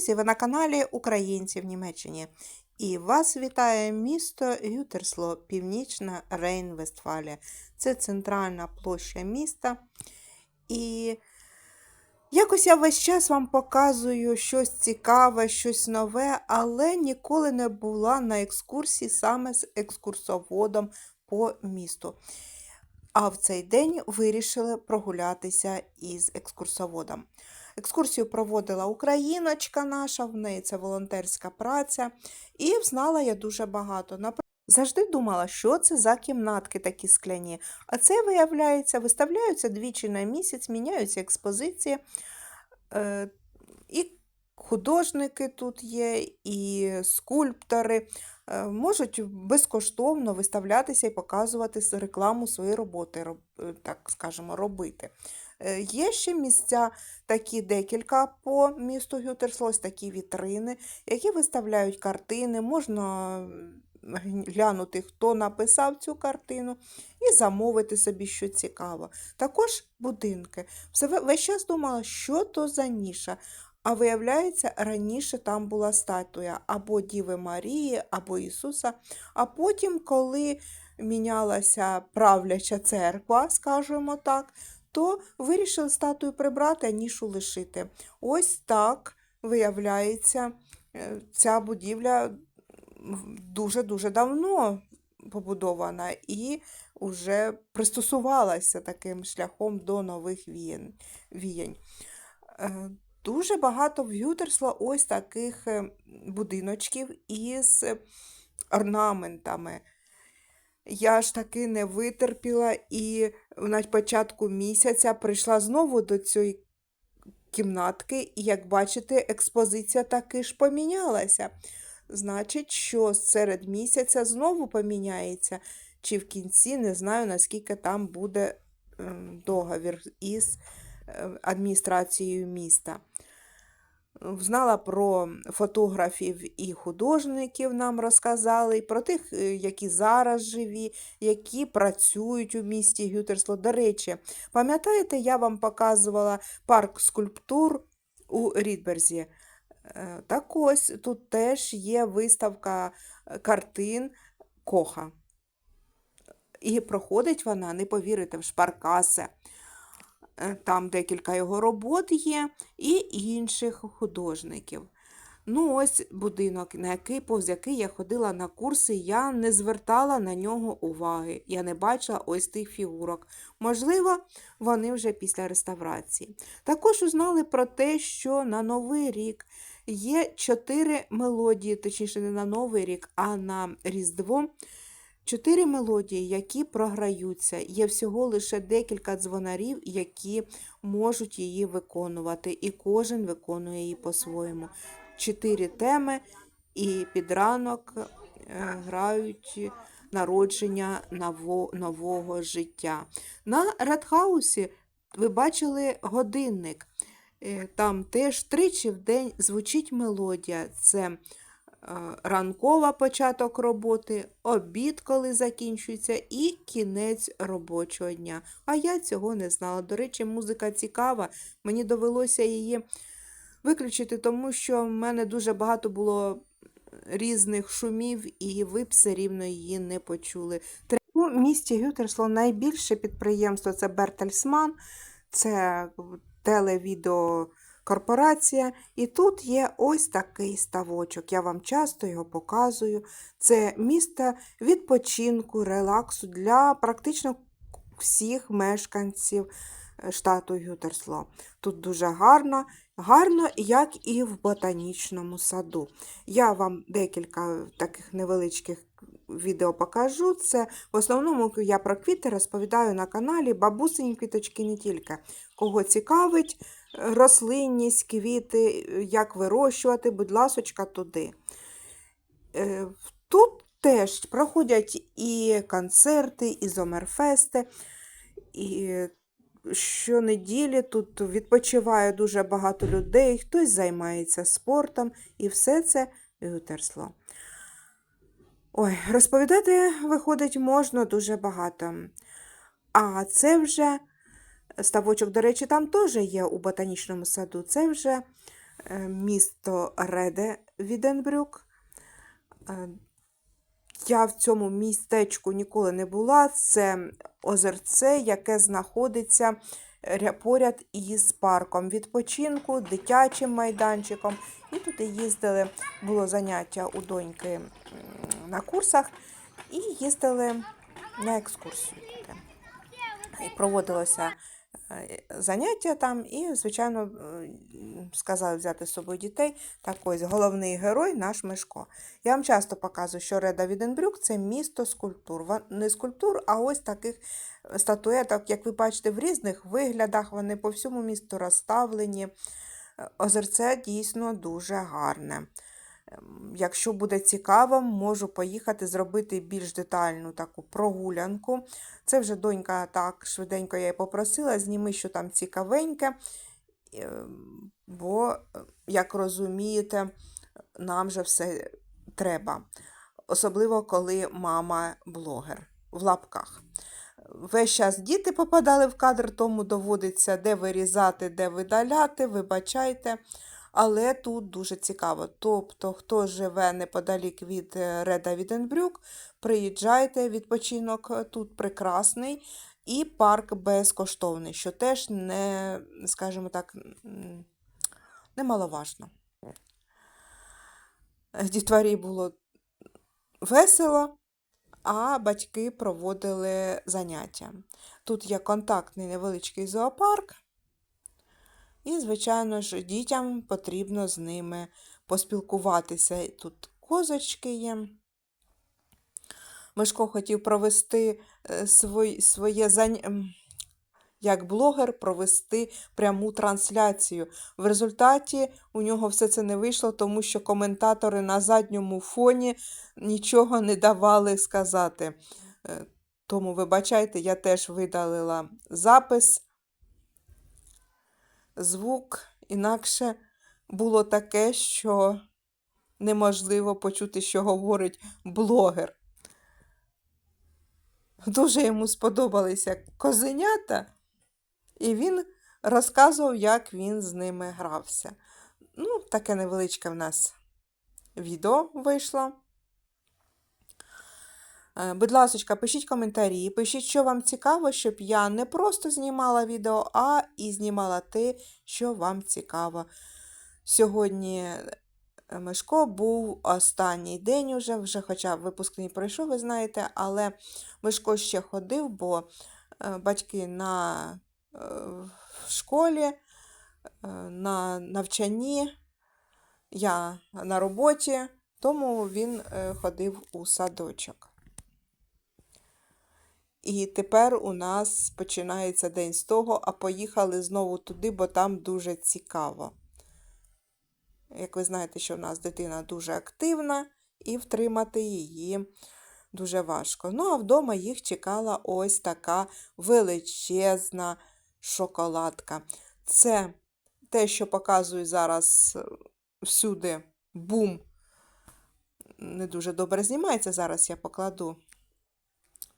Друзі, ви на каналі Українці в Німеччині. І вас вітає місто Ютерсло, Північна Рейн-Вестфалія. Це центральна площа міста. І якось я весь час вам показую щось цікаве, щось нове, але ніколи не була на екскурсії саме з екскурсоводом по місту. А в цей день вирішили прогулятися із екскурсоводом. Екскурсію проводила україночка наша, в неї це волонтерська праця, і знала я дуже багато. Завжди думала, що це за кімнатки такі скляні. А це, виявляється, виставляються двічі на місяць, міняються експозиції. Е, і художники тут є, і скульптори е, можуть безкоштовно виставлятися і показувати рекламу своєї роботи, роб- е, так скажемо, робити. Е, Є ще місця такі декілька по місту Гютерслос, такі вітрини, які виставляють картини. Можна глянути, хто написав цю картину, і замовити собі, що цікаво. Також будинки. Все весь час думала, що то за ніша. А виявляється, раніше там була статуя або Діви Марії, або Ісуса. А потім, коли мінялася правляча церква, скажімо так, то вирішили статую прибрати, а нішу лишити. Ось так, виявляється, е, ця будівля дуже-дуже давно побудована і вже пристосувалася таким шляхом до нових віянь. Е, Дуже багато в Ютерсло ось таких е, будиночків із орнаментами. Я ж таки не витерпіла і на початку місяця прийшла знову до цієї кімнатки, і, як бачите, експозиція таки ж помінялася. Значить, що серед місяця знову поміняється, чи в кінці не знаю, наскільки там буде ем, договір із е, адміністрацією міста. Знала про фотографів і художників нам розказали, і про тих, е, які зараз живі, які працюють у місті Гютерсло. До речі, пам'ятаєте, я вам показувала парк скульптур у Рідберзі? Е, Так ось тут теж є виставка е, картин Коха. І проходить вона, не повірите, в Шпаркасе. Е, Там декілька його робот є, і інших художників. Ну, ось будинок, на який, повз який я ходила на курси, я не звертала на нього уваги. Я не бачила ось тих фігурок. Можливо, вони вже після реставрації. Також узнали про те, що на Новий рік є чотири мелодії, точніше, не на Новий рік, а на Різдво. Чотири мелодії, які програються. Є всього лише декілька дзвонарів, які можуть її виконувати, і кожен виконує її по-своєму. Чотири теми, і під ранок е, грають народження нового життя. На Радхаусі ви бачили годинник. Е, Там теж тричі в день звучить мелодія. Це ранкова початок роботи, обід, коли закінчується, і кінець робочого дня. А я цього не знала. До речі, музика цікава. Мені довелося її виключити, тому що в мене дуже багато було різних шумів, і ви б все рівно її не почули. У місті Гютерсло найбільше підприємство це Бертельсман, це телевідеокорпорація. І тут є ось такий ставочок. Я вам часто його показую. Це місто відпочинку, релаксу для практично всіх мешканців е, штату Гютерсло. Тут дуже гарно, гарно, як і в ботанічному саду. Я вам декілька таких невеличких відео покажу. Це в основному я про квіти розповідаю на каналі Бабусині квіточки не тільки. Кого цікавить рослинність, квіти, як вирощувати, будь ласочка, туди. Е, Тут теж проходять і концерти, і зомерфести, і щонеділі тут відпочиває дуже багато людей, хтось займається спортом, і все це Гютерсло. Ой, розповідати, виходить, можна дуже багато. А це вже ставочок, до речі, там теж є у ботанічному саду. Це вже е, місто Реде Віденбрюк. Е, Я в цьому містечку ніколи не була. Це озерце, яке знаходиться поряд із парком відпочинку, дитячим майданчиком. І туди їздили, було заняття у доньки на курсах, і їздили на екскурсію туди. І проводилося е, заняття там, і, звичайно, е, сказали взяти з собою дітей. Так ось головний герой наш Мишко. Я вам часто показую, що Реда Віденбрюк це місто скульптур. Не скульптур, а ось таких статуеток, як ви бачите, в різних виглядах. Вони по всьому місту розставлені. Е, Озерце дійсно дуже гарне. Ем, Якщо буде цікаво, можу поїхати зробити більш детальну таку прогулянку. Це вже донька так швиденько я її попросила, зніми, що там цікавеньке. Ем, Бо, е, як розумієте, нам же все треба. Особливо, коли мама блогер в лапках. Весь час діти попадали в кадр, тому доводиться де вирізати, де видаляти, вибачайте. Але тут дуже цікаво. Тобто, хто живе неподалік від е, Реда Віденбрюк, приїжджайте, відпочинок е, тут прекрасний. І парк безкоштовний, що теж не, скажімо так, немаловажно. Е, Дітварі було весело, а батьки проводили заняття. Тут є контактний невеличкий зоопарк, і, звичайно ж, дітям потрібно з ними поспілкуватися. Тут козочки є. Мишко хотів провести е, свой, своє заняття. Як блогер провести пряму трансляцію. В результаті у нього все це не вийшло, тому що коментатори на задньому фоні нічого не давали сказати. Е, Тому, вибачайте, я теж видалила запис, звук, інакше було таке, що неможливо почути, що говорить блогер. Дуже йому сподобалися козенята, і він розказував, як він з ними грався. Ну, таке невеличке в нас відео вийшло. Е, Будь ласка, пишіть коментарі, пишіть, що вам цікаво, щоб я не просто знімала відео, а і знімала те, що вам цікаво. Сьогодні е, Мишко був останній день уже, вже хоча випускний пройшов, ви знаєте, але Мишко ще ходив, бо е, батьки на в школі, на навчанні, я на роботі, тому він ходив у садочок. І тепер у нас починається день з того, а поїхали знову туди, бо там дуже цікаво. Як ви знаєте, що в нас дитина дуже активна, і втримати її дуже важко. Ну, а вдома їх чекала ось така величезна шоколадка. Це те, що показую зараз всюди бум. Не дуже добре знімається. Зараз я покладу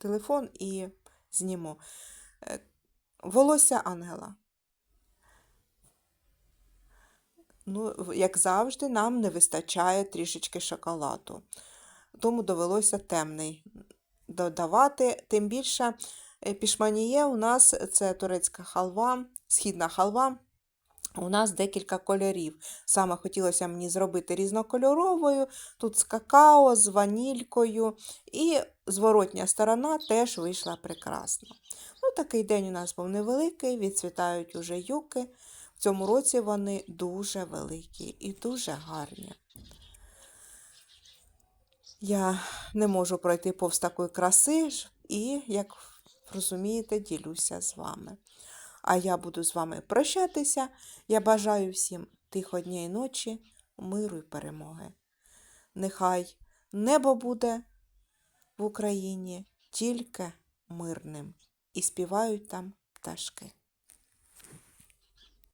телефон і зніму. Е, Волосся ангела. Ну, як завжди, нам не вистачає трішечки шоколаду. Тому довелося темний додавати. Тим більше е, пішманіє у нас це турецька халва, східна халва. У нас декілька кольорів. Саме хотілося мені зробити різнокольоровою. Тут з какао, з ванількою. І зворотня сторона теж вийшла прекрасно. Ну, такий день у нас був невеликий, відцвітають уже юки. В цьому році вони дуже великі і дуже гарні. Я не можу пройти повз такої краси, і, як розумієте, ділюся з вами. А я буду з вами прощатися. Я бажаю всім тиходній ночі, миру і перемоги. Нехай небо буде в Україні тільки мирним, і співають там пташки.